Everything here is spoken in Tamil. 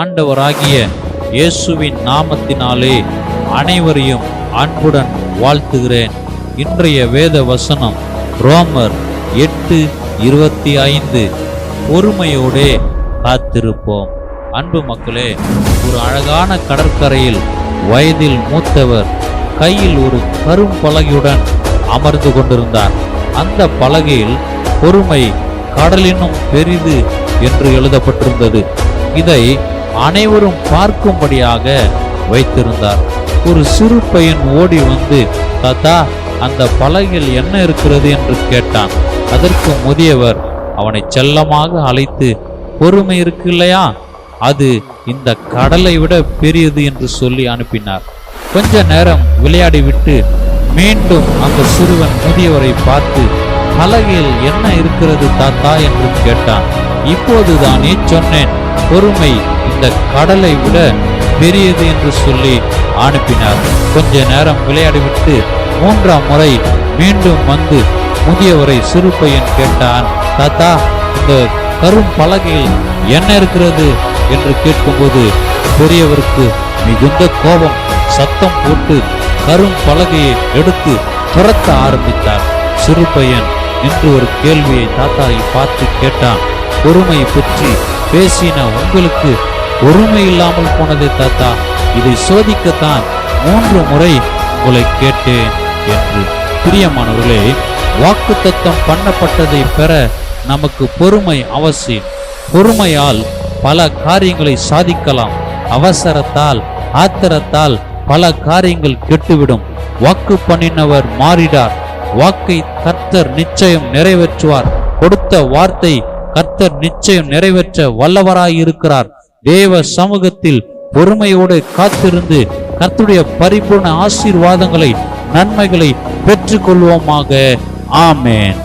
ஆண்டவராகிய இயேசுவின் நாமத்தினாலே அனைவரையும் அன்புடன் வாழ்த்துகிறேன். இன்றைய வேத வசனம் ரோமர் எட்டு இருபத்தி ஐந்து. பொறுமையோடே காத்திருப்போம். அன்பு மக்களே ஒரு அழகான கடற்கரையில் வயதில் மூத்தவர் கையில் ஒரு கரும் பலகையுடன் அமர்ந்து கொண்டிருந்தார். அந்த பலகையில் பொறுமை கடலினும் பெரிது என்று எழுதப்பட்டிருந்தது. இதை அனைவரும் பார்க்கும்படியாக வைத்திருந்தார். ஒரு சிறு பையன் ஓடி வந்து தாத்தா அந்த பலகையில் என்ன இருக்கிறது? என்று கேட்டான். அதற்கு முதியவர் அவனை செல்லமாக அழைத்து பொறுமை இருக்கு இல்லையா? அது இந்த கடலை விட பெரியது என்று சொல்லி அனுப்பினார். கொஞ்ச நேரம் விளையாடி விட்டு மீண்டும் அந்த சிறுவன் முதியவரை பார்த்து பலகையில் என்ன இருக்கிறது தாத்தா? என்று கேட்டான். இப்போதுதானே சொன்னேன். பொறுமை இந்த கடலை விட பெரியது என்று சொல்லி அனுப்பினார். கொஞ்ச நேரம் விளையாடிவிட்டு மூன்றாம் முறை மீண்டும் வந்து முதியவரை சிறு பையன் கேட்டான் தாத்தா இந்த கரும் பலகையில் என்ன இருக்கிறது? என்று கேட்கும்போது பெரியவருக்கு மிகுந்த கோபம் சத்தம் போட்டு கரும் பலகையை எடுத்து துரத்த ஆரம்பித்தார். சிறு பையன் என்று ஒரு கேள்வியை தாத்தாவை பார்த்து கேட்டான் பொறுமை பற்றி பேசின உங்களுக்கு பொறுமை இல்லாமல் போனதே தாத்தா. இதை சோதிக்கத்தான் மூன்று முறை உங்களை கேட்டேன் என்று. பிரியமானவர்களே வாக்குத்தத்தம் பண்ணப்பட்டதை பெற நமக்கு பொறுமை அவசியம். பொறுமையால் பல காரியங்களை சாதிக்கலாம். அவசரத்தால் ஆத்திரத்தால் பல காரியங்கள் கெட்டுவிடும். வாக்கு பண்ணினவர் மாறிடார். வாக்கை கர்த்தர் நிச்சயம் நிறைவேற்றுவார். கொடுத்த வார்த்தை கர்த்தர் நிச்சயம் நிறைவேற்ற வல்லவராயிருக்கிறார். தேவ சமூகத்தில் பொறுமையோடு காத்திருந்து கர்த்துடைய பரிபூர்ண ஆசீர்வாதங்களை நன்மைகளை பெற்றுக்கொள்வோமாக. ஆமேன்.